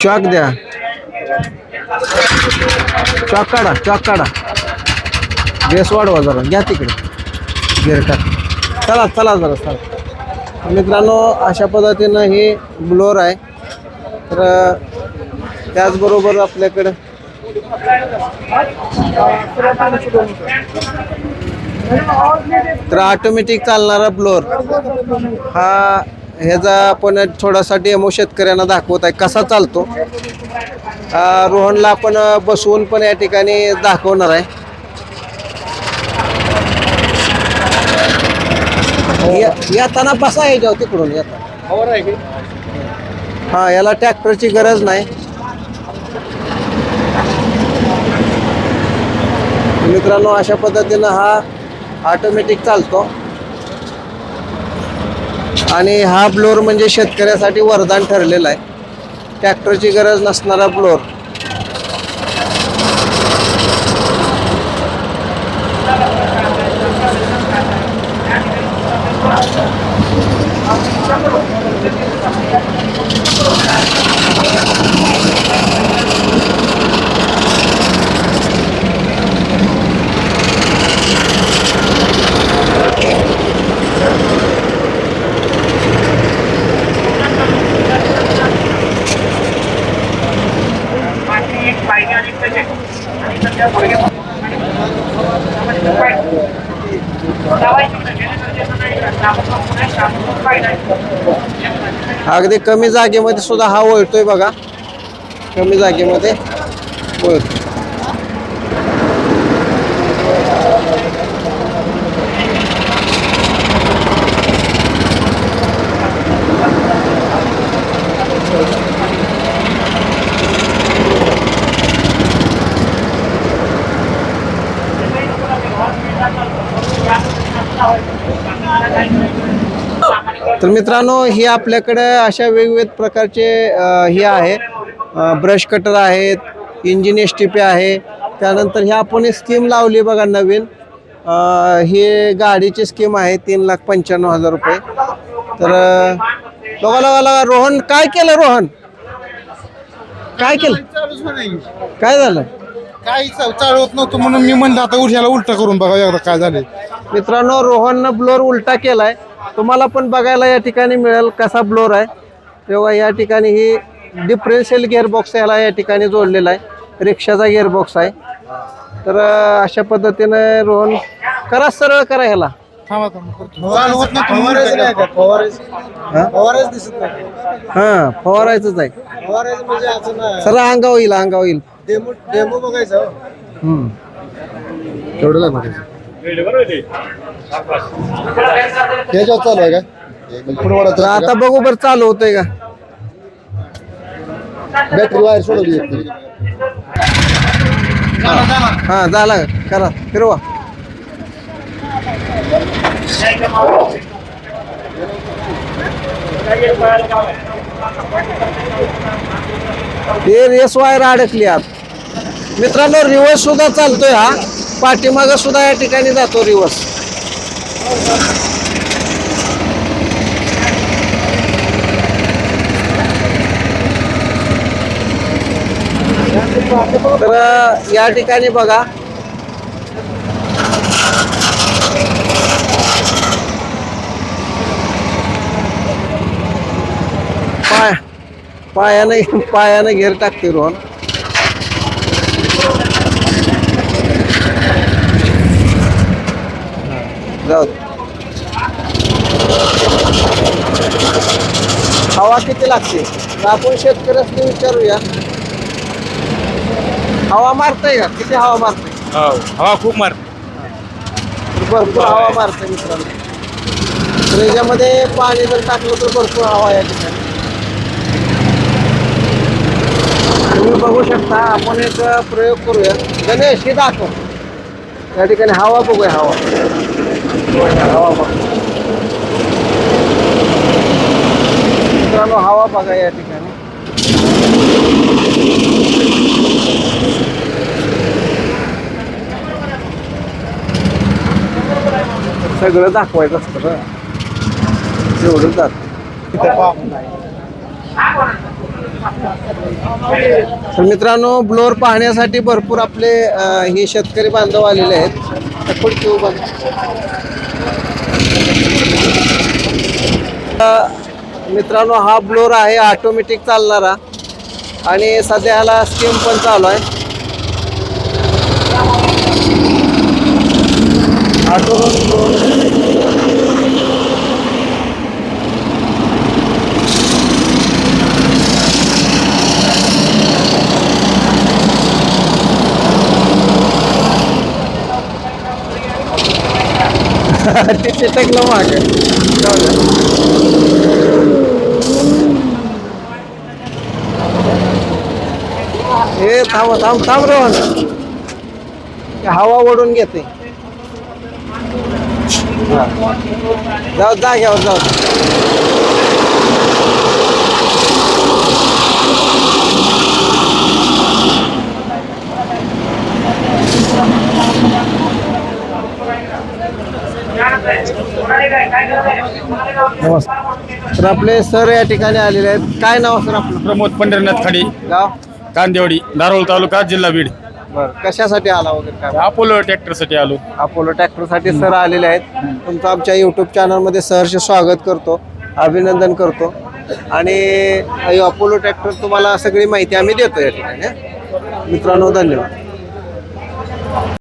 Chalk द्या. Chalk काढा chalk काढा. गॅस वाढवा जरा घ्या तिकडे. गिरटा टाक. चला चला जरा चला. मित्रांनो अशा पद्धतीनं ही ब्लोअर आहे. तर त्याचबरोबर आपल्याकडं तर ऑटोमॅटिक चालणारा ब्लोअर हा ह्याचा आपण थोडासा डेमो शेतकऱ्यांना दाखवत आहे कसा चालतो. रोहनला आपण बसवून पण या ठिकाणी दाखवणार आहे. येताना बसा याच्यावर तिकडून येता. हा याला ट्रॅक्टरची गरज नाही. मित्रांनो अशा पद्धतीनं हा ऑटोमॅटिक चालतो. आणि हा ब्लोअर म्हणजे शेतकऱ्यासाठी वरदान ठरलेला आहे. ट्रॅक्टरची गरज नसणारा ब्लोअर अगदी कमी जागेमध्ये सुद्धा हा वळतोय बघा. कमी जागेमध्ये वळतो तर मित्रांनो ही आपल्याकडे अशा वेगवेगळ्या प्रकारचे हे आहे. ब्रश कटर आहेत इंजिन एस टी पी आहे. त्यानंतर हे आपण स्कीम लावली बघा नवीन. ही गाडीची स्कीम आहे तीन लाख पंच्याण्णव हजार रुपये. तर बघा बघा बघा रोहन काय केलं रोहन? काय केलं? काय झालं? काही चालू होत नव्हतं म्हणून मी म्हणलं आता उठ्याला उलट करून बघा एकदा काय झाले मित्रांनो रोहननं ब्लोअर उलटा केलाय. तुम्हाला पण बघायला या ठिकाणी मिळेल कसा ब्लोअर आहे. तेव्हा या ठिकाणी ही डिफरेन्शियल गिअरबॉक्स याला या ठिकाणी जोडलेला आहे. रिक्षाचा गिअरबॉक्स आहे. तर अशा पद्धतीनं रोहन करा सरळ करा ह्याला. हा? हा फवारायचंच आहे. म्हणजे असं नाही. सर अंगा होईल अंगा होईल डेमो डेमो बघायचं हम्म. तेवढं लागणार त्याच्यावर चालू आहे का? तर आता बघू बरं चालू होतंय का? बॅटरी वायर सोडवली हा झाला करा फिरवा. हे रेस वायर अडकली आत. मित्रांनो रिवर्स सुद्धा चालतोय हा. पाठीमागं सुद्धा या ठिकाणी जातो रिवर्स. तर या ठिकाणी बघा. पाया पायानं पायानं घेर टाकते रोहन. जाऊ. हवा किती लागते? आपण शेतकऱ्यास विचारूया. हवा मारताय का? किती हवा मारते हवा खूप मार भरपूर हवा मारते मित्रांनो. तर याच्यामध्ये पाणी जर टाकलं तर भरपूर हवा या ठिकाणी. तुम्ही बघू शकता आपण एक प्रयोग करूया. गणेश हे दाखव. या ठिकाणी हवा बघूया हवा. मित्रांनो हवा बघा या ठिकाणी. सगळं दाखवायचं असतं जेवढं जात. तर मित्रांनो ब्लोअर पाहण्यासाठी भरपूर आपले हे शेतकरी बांधव आलेले आहेत. तर मित्रांनो हा ब्लोअर आहे ऑटोमॅटिक चालणारा. आणि सध्या ह्याला स्कीम पण चालू आहे. ऑटो ते चिटकलं मागे जाऊ हे थांब थांब थांब रे हवा ओढून घेते. जाऊ जा जाग्यावर जाऊ नमस्कार. तर आपले सर या ठिकाणी आलेले आहेत. काय नाव सर आपलं? प्रमोद पंढरीनाथ खाडी. गाव? कांदेवाडी धारोळ तालुका जिल्हा बीड. बरं. कशासाठी आला वगैरे काय? अपोलो ट्रॅक्टरसाठी आलो. अपोलो ट्रॅक्टरसाठी सर आलेले आहेत. तुमचं आमच्या यूट्यूब चॅनलमध्ये सहर्ष स्वागत करतो. अभिनंदन करतो. आणि अपोलो ट्रॅक्टर तुम्हाला सगळी माहिती आम्ही देतो या ठिकाणी. मित्रांनो धन्यवाद.